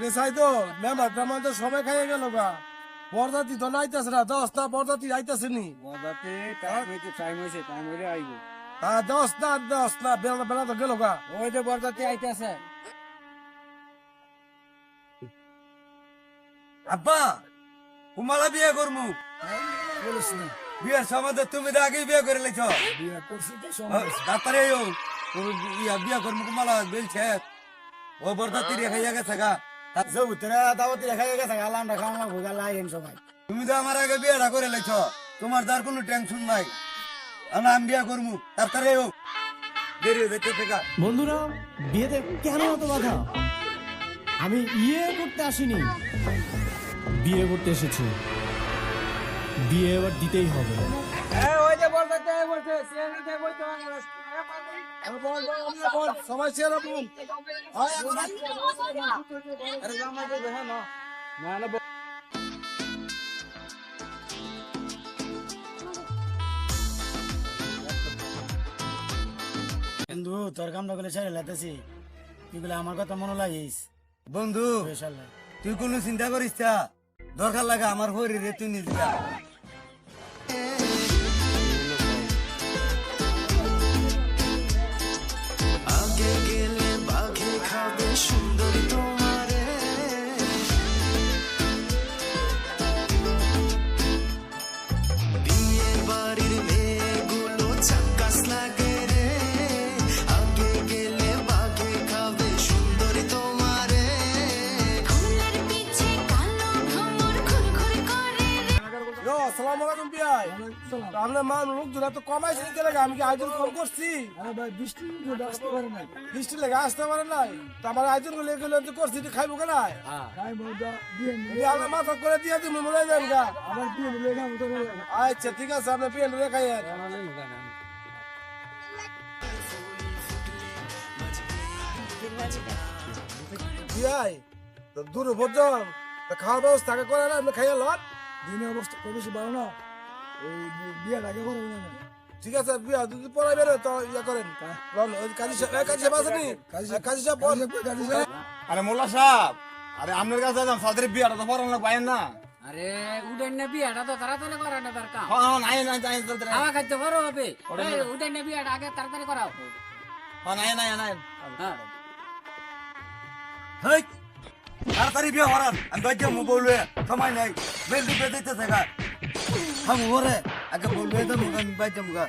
রে সাইদো মেম্বার টেম্বার তো সবাই খাইয়ে গেল গা। বরদাতি তো নাইতেছে না দশ না বরদাতি আইতেছে নি। বদাতে টাইম হইতে টাইম হইছে টাইম হইলে আইব। তা দশ না দশ না বেলা বেলা তো গেল গা। ওই যে বরদাতে আইতাছে। আব্বা কুমালা বিয়ে করমু। বলিস না বিয়ের সময় তো তুমি তো আগেই বিয়ে করে লেছ বিয়ে করছি তো ডাক্তারে ইয়া বিয়ে করমু কুমালা বলছে। ও বরদাতি রেখে গেছে গা। জবুতরা দাওয়াতি রেখা গেছে গালান্ডা খাওয়া ভোগা লাইন সবাই। তুমি তো আমার আগে বিয়েটা করে লেছ তোমার তার কোনো টেনশন নাই। আমি আমি বিয়ে করমু তাড়াতাড়ি হোক। দেরি হয়ে যাচ্ছে গা বন্ধুরা বিয়েতে কেন এত বাধা? আমি ইয়ে করতে আসিনি। বিয়ে করতে এসেছি। বিয়ে এবার দিতেই হবে। সবাই চেয়ার না না না বন্ধু তোর কামটা করে ছেড়ে লাইতেছি এগুলো আমার কথা মনে লাগিস। বন্ধু তুই কোনো চিন্তা করিস তা দরকার লাগে আমার শরীরে তুই নিজে আসসালামু আলাইকুম বিয়াই আপনি মা লোক দুরা তো কমাইছে নিতে লাগে আমি কি আয়োজন কম করছি? আরে ভাই বৃষ্টি আসতে পারে না বৃষ্টি লেগে আসতে পারে নাই। তো আমার আয়োজনগুলো এগুলো তো করছি তুই খাইবো কেন? তাই বলতো বিয়ে আমি আপনার মাথা করে দিয়ে তুমি মনে যান গা। আমার বিয়ে মিলে না তো আচ্ছা ঠিক আছে আপনি পেন রেখাই বিয়াই দূর ভোজন খাওয়ার ব্যবস্থা করে না খাইয়ে লন। দিনের অবস্থা খুব বেশি ভালো না ওই বিয়ের আগে করব না ঠিক আছে বিয়া যদি পড়াই বেরো তো ইয়ে করেন। কাজী সাহেব কাজী সাহেব আসেনি কাজী সাহেব কাজী সাহেব আরে মোল্লা সাহেব আরে আপনার কাছে যাম সাদের বিয়াটা তো পড়ানো লাগবে না। আরে উডেন নেবি এটা তো তাড়াতাড়ি করা না দরকার। হ্যাঁ হ্যাঁ নাই নাই নাই খাওয়া খাদ্য করো হবে। উডেন নেবি এটা আগে তাড়াতাড়ি করাও। হ্যাঁ নাই নাই নাই হ্যাঁ। হেই তাড়াতাড়ি বিয়ে করান আমি বাইকে মু বলবে সময় নাই। বেল দিতে দিতেছে গা আমি ওরে আগে বলবে তো আমি বাইকে মুখা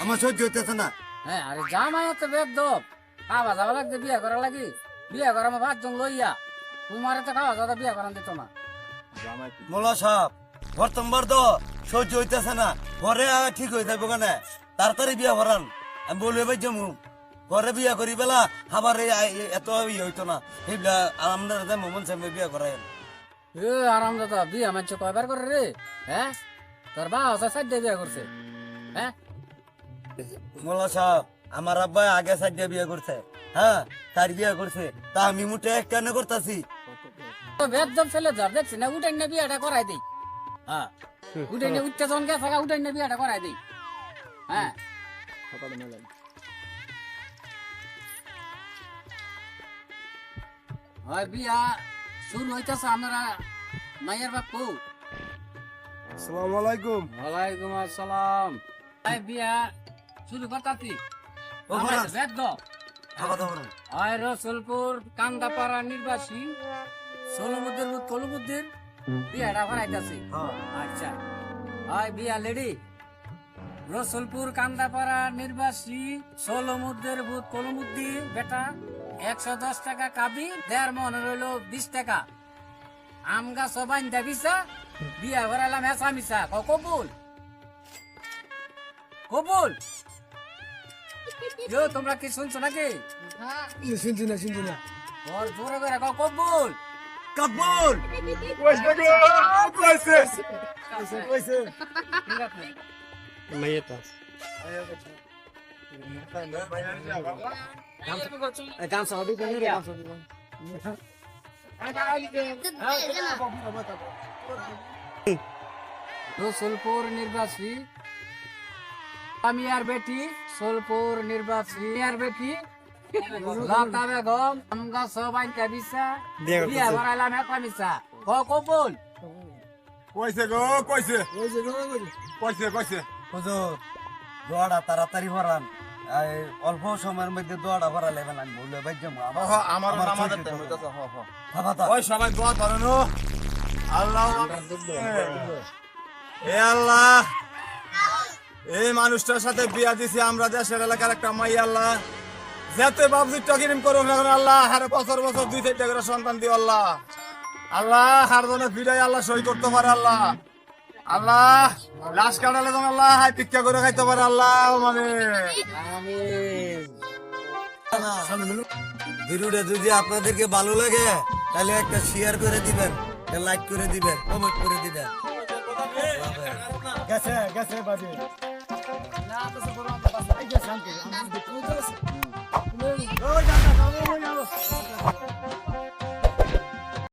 আমার সহ্য হইতেছে না। হ্যাঁ আরে জামাই তো বেদ দপ খাওয়া যাওয়া লাগছে বিয়ে করা লাগি। বিয়ে করা আমার ভাত জন লইয়া। তোমার তো খাওয়া যাওয়া বিয়ে করান দিত না। মোলা সাহেব বর্তমান তো সহ্য হইতেছে না। ঘরে আগে ঠিক হয়ে যাব কেন? তাড়াতাড়ি বিয়ে করান। আমি বলবে বাইকে মু ঘরে বিয়ে করি বেলা আবার এত ইয়ে হইতো না। এইগুলা আপনার মোমন সাহেব বিয়ে করাই এ আরাম দাদা বিয়ে মানছে কয়বার করে রে? হ্যাঁ? তোর বা আছে সাইড বিয়ে করছে। হ্যাঁ? মোল্লা সাহেব আমার আব্বা আগে সাইডে বিয়ে করছে। হ্যাঁ তার বিয়ে করছে। তা আমি মুটে কেন করতেছি? তো বেদ ছেলে ধর দেখছি না উঠেন না বিয়েটা করাই দেই। হ্যাঁ। উঠেন না উঠতে যখন গেছে উঠেন না বিয়েটা করাই দেই। হ্যাঁ? হয় বিয়া। শুরু হইতেছে আমরা মায়ের বাপ কৌ আসসালামু আলাইকুম। ওয়ালাইকুম আসসালাম। হয় বিয়া শুরু করতাছি। ফরাজ। বেদ দ। হয় রসুলপুর কান্দাপাড়া নির্বাসী সোলমুদ্দিন কলুমুদ্দিন বিয়াটা করাইতেছি আচ্ছা। হয় বিয়া লেডি। রসুলপুর কান্দাপাড়া নির্বাসী সোলমুদ্দের ভূত কলমুদ্দিন বেটা। একশো দশ টাকা কাবি দেড় মন রইল বিশ টাকা। আম গাছ বাইন দেবিসা বিয়া করাইলাম হেসা মিসা ক কবুল? কবুল? ইয়ো, তোমরা কি শুনছো নাকি? শুনছি না শুনছি না। ওর জোরে করে ক কবুল? কাবুল! রসুলপুর নির্বাচী। আমি আর বেটি সোলপুর নির্বাচী। আর বেটি লতা বেগম আমগা সবাই কাবিসা বিয়া ভরাইলাম এক মিসা ক কবুল। কইছে গো কইছে। ওই যে রোগ ওই যে। কইছে। কইছে হুজুর দোয়াটা তাড়াতাড়ি ভরান অল্প সময়ের মধ্যে দোয়াটা ভরালে বেলা আমি বললে ভাই হ আমার আমাদের ওই সবাই দোয়া করেন আল্লাহ এ আল্লাহ। এই মানুষটার সাথে বিয়া দিছি আমরা দেশের এলাকার একটা মাই আল্লাহ। যাতে বাবজি টকিরিম করুক না আল্লাহ হারে বছর বছর দুই চারটা করে সন্তান দিও আল্লাহ। আল্লাহ হার জন্য বিদায় আল্লাহ সই করতে পারে আল্লাহ। আল্লাহ লাশ কাটালে আল্লাহ ভিক্ষা করে খাইতে পারে আল্লাহ মানে ভিডিওটা যদি আপনাদেরকে ভালো লাগে তাহলে একটা শেয়ার করে দিবেন লাইক করে দিবেন কমেন্ট করে দিবেন গেছে গেছে বাজে না, তো বাসা। এই যে শান্তি, দেখতে।